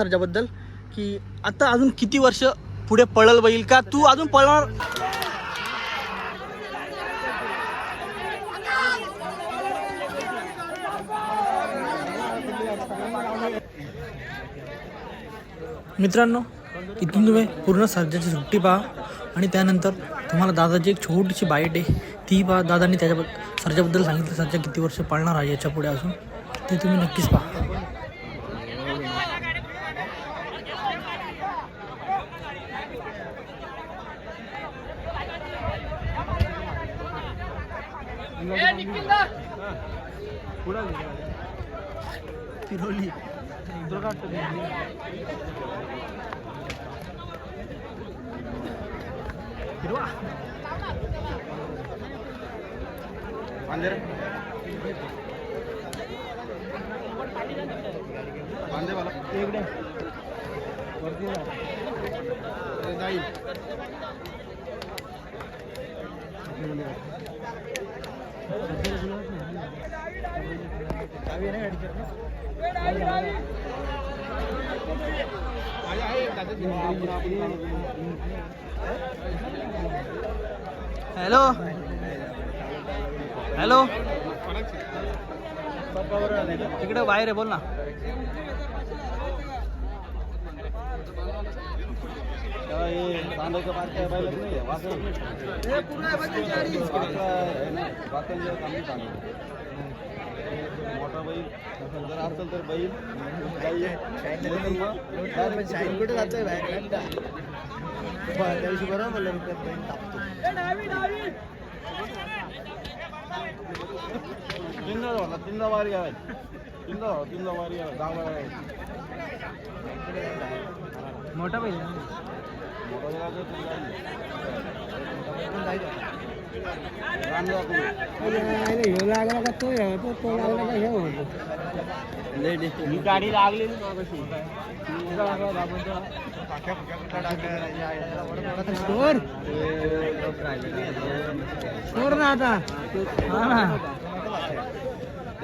सर्जाबद्दल की आता अजून किती वर्ष पुढे पळल बैल का? तू अजून पळणार? मित्रांनो इथून तुम्ही पूर्ण सर्जाची सुट्टी पहा आणि त्यानंतर तुम्हाला दादाची एक छोटीशी बाईट आहे. ती पहा दादांनी त्याच्याबद्दल सर्जाबद्दल सांगितलं. सर्जा किती वर्ष पळणार आहे याच्यापुढे अजून? ते तुम्ही नक्कीच पहा. तिरोली हिरवा इकडे. चावी आहे ना गाडीची? हॅलो. हॅलो. तिकडे बाहेर आहे बोल ना. मोठा बैल जर असेल तर बैल कुठे जातोय बाहेर त्या दिवशी बरोबर म्हणलं मी त्यात तीनदा झाला तीनदा वारी आहे. तीनदा तीनदा वारी आहे. दहा वारी आहे. मोठा पाहिजे मोठा बैल आहे, तीनदा आहे. रान जातो. लागला का तो तो तो लागला का होतो ही गाडी लागलेली स्टोर स्टोर ना आता हा ना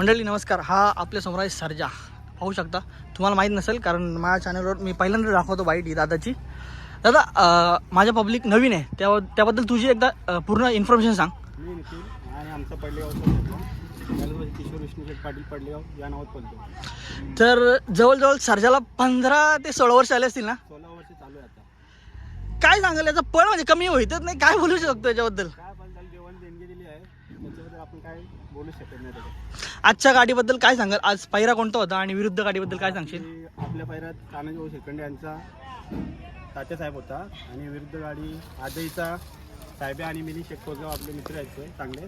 मंडळी नमस्कार. हा आपल्यासमोर आहे सर्जा. पाहू शकता तुम्हाला माहीत नसेल कारण माझ्या चॅनलवर मी पहिल्यांदा दाखवतो बाईट ही दादाची. दादा माझ्या पब्लिक नवीन आहे. त्या त्याबद्दल तुझी एकदा पूर्ण इन्फॉर्मेशन सांग. मी निखिल. आणि आमचं पडलेगाव त्यानंतर किशोर विष्णुशेठ पाटील पडलेगाव या नावात पडतो. तर जवळजवळ सर्जाला पंधरा ते सोळा वर्ष आले असतील ना? सोळा वर्ष चालू आहे आता. काय सांगाल याचा? पळ म्हणजे कमी होईतच नाही. काय बोलू शकतो याच्याबद्दल काय पण त्याला देवाने देणगी दिली आहे त्याच्याबद्दल आपण काय बोलू शकत नाही त्याच्यात. आजच्या गाडीबद्दल काय सांगाल? आज पहिरा कोणता होता आणि विरुद्ध गाडीबद्दल काय सांगशील? की आपल्या पैरात कानाजी भाऊ शेखंडे यांचा तात्यासाहेब होता आणि विरुद्ध गाडी आजईचा साहेबे आणि मिनी शेख कोसगाव आपले मित्र आहेत ते चांगले.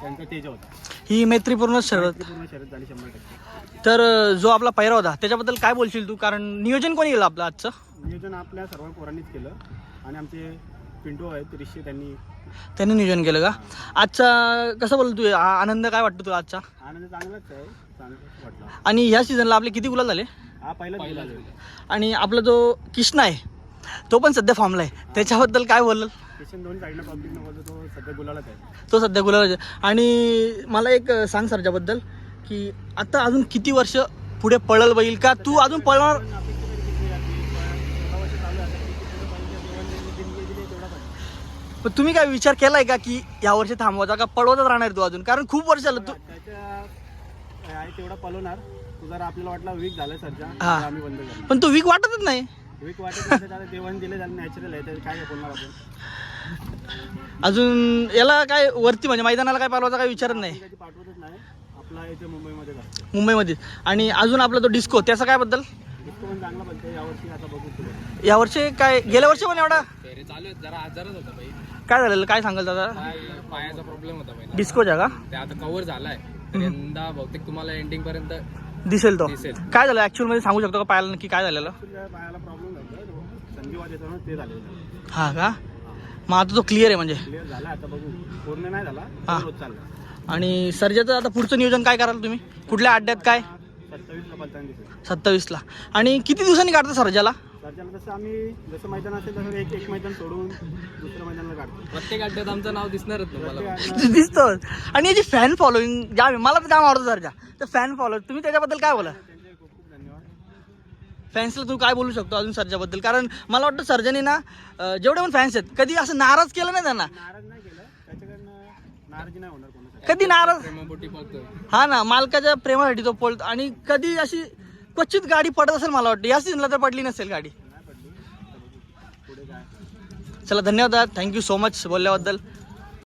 त्यांचा तेज होता. ही मैत्रीपूर्ण शरद. पूर्ण शर्यत झाली शंभर टक्के. तर अं, जो आपला पहिरा होता त्याच्याबद्दल काय बोलशील तू? कारण नियोजन कोणी केलं आपलं आजचं? नियोजन आपल्या सर्व पोरांनीच केलं. आणि आमचे पिंटू आहेत रिशी त्यांनी. त्यांनी नियोजन केलं का? आजचा कसं बोल तू? आ- आनंद काय वाटतो तुला आजचा? आनंद चांगलाच आहे चांगलाच वाटला. आणि ह्या सीझनला आपले किती गुलाल झाले? हा पहिलाच गेला आणि आपला जो कृष्णा आहे तो पण सध्या फॉर्मला आहे. त्याच्याबद्दल काय बोलल? किशन दोन्ही साईडनं पब्लिक नको तो सध्या गुलालाच आहे. तो सध्या गुलाल आणि मला एक अं, सांग सरच्याबद्दल की आता अजून किती वर्ष पुढे पळल बैल? का तू अजून पळणार? पण तुम्ही काय विचार केलाय का की या वर्षी थांबवायचा का पळवतच राहणार तू अजून? कारण खूप वर्ष झालं तू त्याच्या आहे तेवढा पलवणार तू जर आपल्याला वाटला वीक झाला सरच्या हा. तर आम्ही बंद करणार. पण तो वीक वाटतच नाही. वीक वाटत नसेल तर देवाने दिले झालं नॅचरल आहे त्याचं काय बोलणार आपण? अजून याला काय वरती म्हणजे मैदानाला काय पालवायचा काय विचारत नाही? कधी पाठवतच नाही. आपला इथे मुंबईमध्ये मुंबईमध्ये. आणि अजून आपला तो डिस्को त्याचा काय बद्दल? पण चांगला यावर्षी आता बघू तुला यावर्षी काय गेल्या वर्षी पण एवढा? फेरे चालू जरा आजारच होता काय झालेलं? काय सांगाल दादा? पायाचा प्रॉब्लेम होता पहिला. डिस्कोच्या का? ते आता कव्हर झालाय. तर यंदा बहुतेक तुम्हाला एंडिंग पर्यंत दिसेल तो. दिसेल. काय झालं? ऍक्च्युअलमध्ये सांगू शकतो का पाहायला नक्की काय झालेलं? पायाला प्रॉब्लेम म्हणून जायचं संजीवाद येतो ना ते झालेलं. हा का? मग आता तो क्लिअर आहे म्हणजे. क्लिअर झाला आता बघू. पूर्ण नाही झाला हा. रोज चालला. आणि सर्जाचं आता पुढचं नियोजन काय कराल तुम्ही? कुठल्या अड्ड्यात काय? सत्तावीसला दिसेल. सत्तावीसला. आणि किती दिवसांनी काढता सर्जाला? राज्याला तसं आम्ही जसं मैदान असेल तसं एक एक मैदान सोडून दुसऱ्या मैदानाला काढतो. प्रत्येक अड्ड्यात आमचं नाव दिसणारच तुम्हाला. दिसतो आणि याची फॅन फॉलोईंग ज्या मला तर जाम आवडतं सर्जा तर फॅन फॉलो तुम्ही त्याच्याबद्दल काय बोला? त्यांचे खूप खूप धन्यवाद फॅन्सला तू काय बोलू शकतो अजून सर्जाबद्दल कारण मला वाटतं सर्जाने ना अं, जेवढे पण फॅन्स आहेत कधी असं नाराज केलं नाही त्यांना? नाराज नाही केलं. त्याच्याकडनं नाराजी नाही होणार कोणासाठी. कधी नाराज प्रेमापोटी हा ना मालकाच्या प्रेमासाठी तो पळतो. आणि कधी अशी क्वचित गाडी पडत असेल मला वाटतं. या सीझनला तर पडली नसेल गाडी नाही पडली आता बघू. पुढे काय चला धन्यवाद. Thank you so much बोलल्याबद्दल.